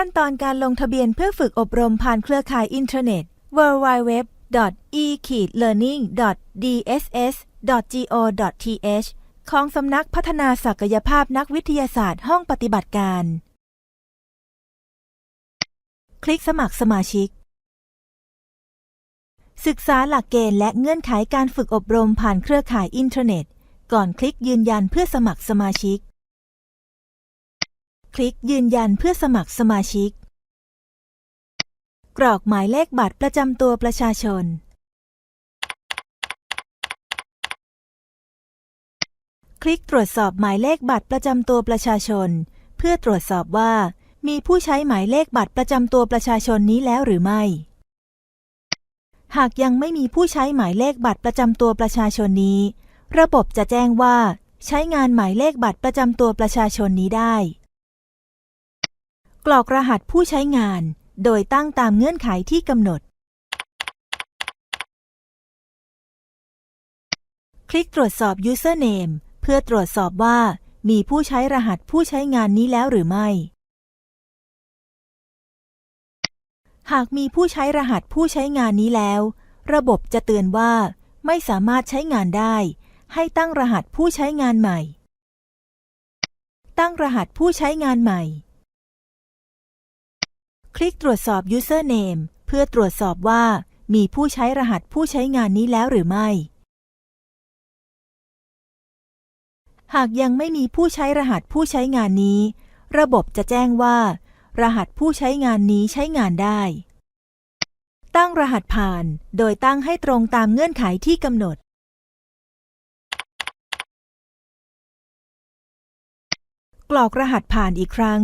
ขั้นตอนการลงทะเบียนเพื่อฝึกอบรมผ่านเครือข่ายอินเทอร์เน็ต www.e-learning.dss.go.th ของสำนักพัฒนาศักยภาพนักวิทยาศาสตร์ห้องปฏิบัติการ คลิกสมัครสมาชิก ศึกษาหลักเกณฑ์และเงื่อนไขการฝึกอบรมผ่านเครือข่ายอินเทอร์เน็ต ก่อนคลิกยืนยันเพื่อสมัครสมาชิก ลิกยืนยันเพื่อสมัครสมาชิก กรอกหมายเลขบัตรประจำตัวประชาชน คลิกตรวจสอบหมายเลขบัตรประจำตัวประชาชน เพื่อตรวจสอบว่า มีผู้ใช้หมายเลขบัตรประจำตัวประชาชนนี้แล้วหรือไม่ หากยังไม่มีผู้ใช้หมายเลขบัตรประจำตัวประชาชนนี้ ระบบจะแจ้งว่า ใช้งานหมายเลขบัตรประจำตัวประชาชนนี้ได้ กรอกรหัสผู้ใช้งาน โดยตั้งตามเงื่อนไขที่กำหนด คลิกตรวจสอบ username เพื่อตรวจสอบว่ามีผู้ใช้รหัสผู้ใช้งานนี้แล้วหรือไม่ หากมีผู้ใช้รหัสผู้ใช้งานนี้แล้ว ระบบจะเตือนว่าไม่สามารถใช้งานได้ ให้ตั้งรหัสผู้ใช้งานใหม่ ตั้งรหัสผู้ใช้งานใหม่ คลิกตรวจสอบ username เพื่อตรวจสอบว่ามีผู้ใช้รหัสผู้ใช้งานนี้แล้วหรือไม่ หากยังไม่มีผู้ใช้รหัสผู้ใช้งานนี้ ระบบจะแจ้งว่า รหัสผู้ใช้งานนี้ใช้งานได้ ตั้งรหัสผ่าน โดยตั้งให้ตรงตามเงื่อนไขที่กำหนด กรอกรหัสผ่านอีกครั้ง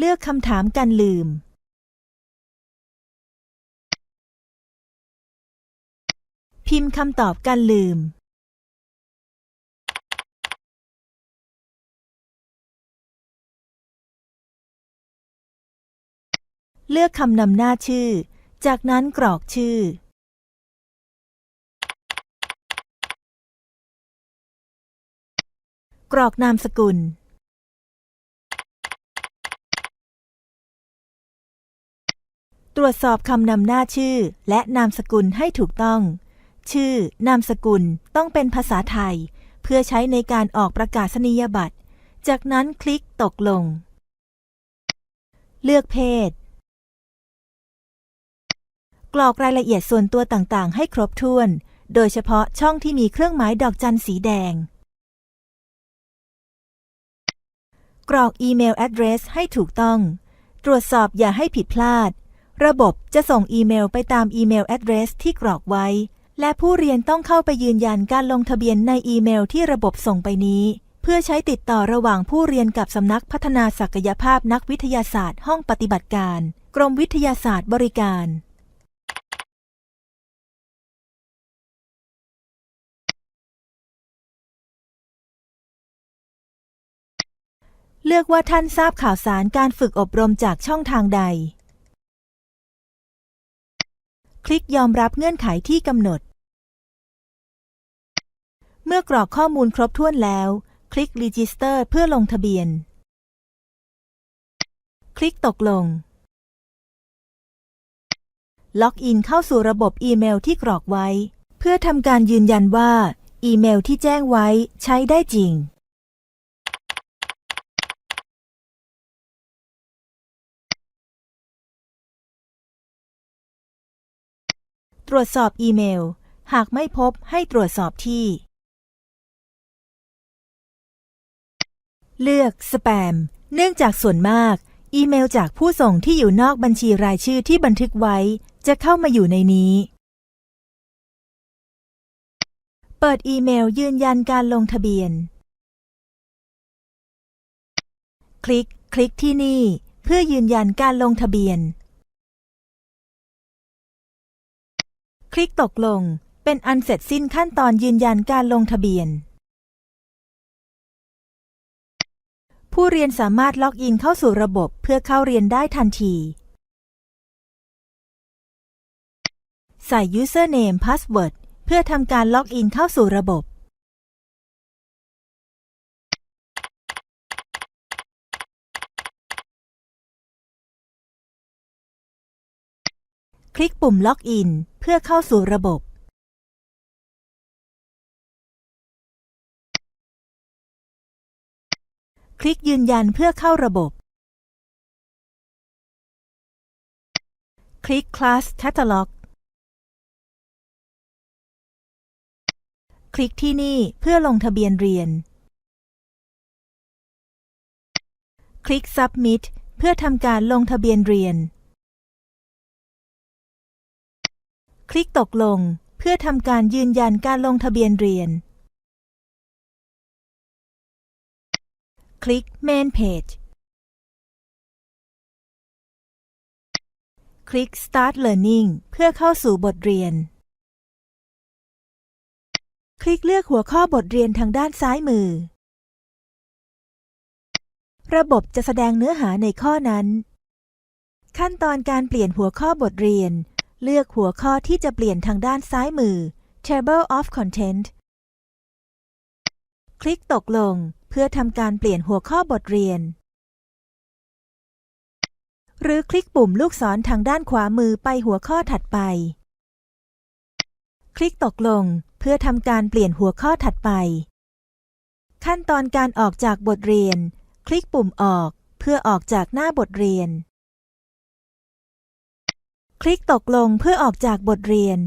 เลือกคำถามกันลืม พิมพ์คำตอบกันลืม เลือกคำนำหน้าชื่อ จากนั้นกรอกชื่อกรอกนามสกุล ตรวจสอบคำนำหน้าชื่อ และนามสกุลให้ถูกต้อง ชื่อ นามสกุลต้องเป็นภาษาไทย เพื่อใช้ในการออกประกาศนียบัตร จากนั้นคลิกตกลง เลือกเพศ กรอกรายละเอียดส่วนตัวต่างๆ ให้ครบถ้วน โดยเฉพาะช่องที่มีเครื่องหมายดอกจันสีแดง กรอกอีเมล address ให้ถูกต้อง ตรวจสอบอย่าให้ผิดพลาด ระบบจะส่งอีเมลไปตามอีเมล address ที่กรอกไว้ และผู้เรียนต้องเข้าไปยืนยันการลงทะเบียนในอีเมลที่ระบบส่งไปนี้ เพื่อใช้ติดต่อระหว่างผู้เรียนกับสำนักพัฒนาศักยภาพนักวิทยาศาสตร์ห้องปฏิบัติการ กรมวิทยาศาสตร์บริการเลือกว่าท่านทราบข่าวสารการฝึกอบรมจากช่องทางใด คลิกยอมรับเงื่อนไขที่กำหนด เมื่อกรอกข้อมูลครบถ้วนแล้ว คลิก Register เพื่อลงทะเบียน คลิกตกลง ล็อกอินเข้าสู่ระบบอีเมลที่กรอกไว้ เพื่อทำการยืนยันว่า อีเมลที่แจ้งไว้ใช้ได้จริง ตรวจสอบอีเมล หากไม่พบให้ตรวจสอบที่ เลือกสแปม เนื่องจากส่วนมาก อีเมลจากผู้ส่งที่อยู่นอกบัญชีรายชื่อที่บันทึกไว้ จะเข้ามาอยู่ในนี้ เปิดอีเมลยืนยันการลงทะเบียน คลิก คลิกที่นี่ เพื่อยืนยันการลงทะเบียน ลิกตกลง เป็นอันเสร็จสิ้นขั้นตอนยืนยันการลงทะเบียน ผู้เรียนสามารถล็อกอินเข้าสู่ระบบเพื่อเข้าเรียนได้ทันที ใส่ username password เพื่อทำการล็อกอินเข้าสู่ระบบ ลิกปุ่มล็อกอิน เพื่อเข้าสู่ระบบ คลิกยืนยันเพื่อเข้าระบบ คลิก Class Catalog คลิกที่นี่เพื่อลงทะเบียนเรียน คลิก Submit เพื่อทำการลงทะเบียนเรียน คลิกตกลงเพื่อทำการยืนยันการลงทะเบียนเรียน คลิก Main Page คลิก Start Learning เพื่อเข้าสู่บทเรียน คลิกเลือกหัวข้อบทเรียนทางด้านซ้ายมือ ระบบจะแสดงเนื้อหาในข้อนั้น ขั้นตอนการเปลี่ยนหัวข้อบทเรียน เลือกหัวข้อที่จะเปลี่ยนทางด้านซ้ายมือ Table of Content คลิกตกลงเพื่อทำการเปลี่ยนหัวข้อบทเรียน หรือคลิกปุ่มลูกศรทางด้านขวามือไปหัวข้อถัดไป คลิกตกลงเพื่อทำการเปลี่ยนหัวข้อถัดไป ขั้นตอนการออกจากบทเรียน คลิกปุ่มออกเพื่อออกจากหน้าบทเรียน คลิกตกลงเพื่อออกจากบทเรียน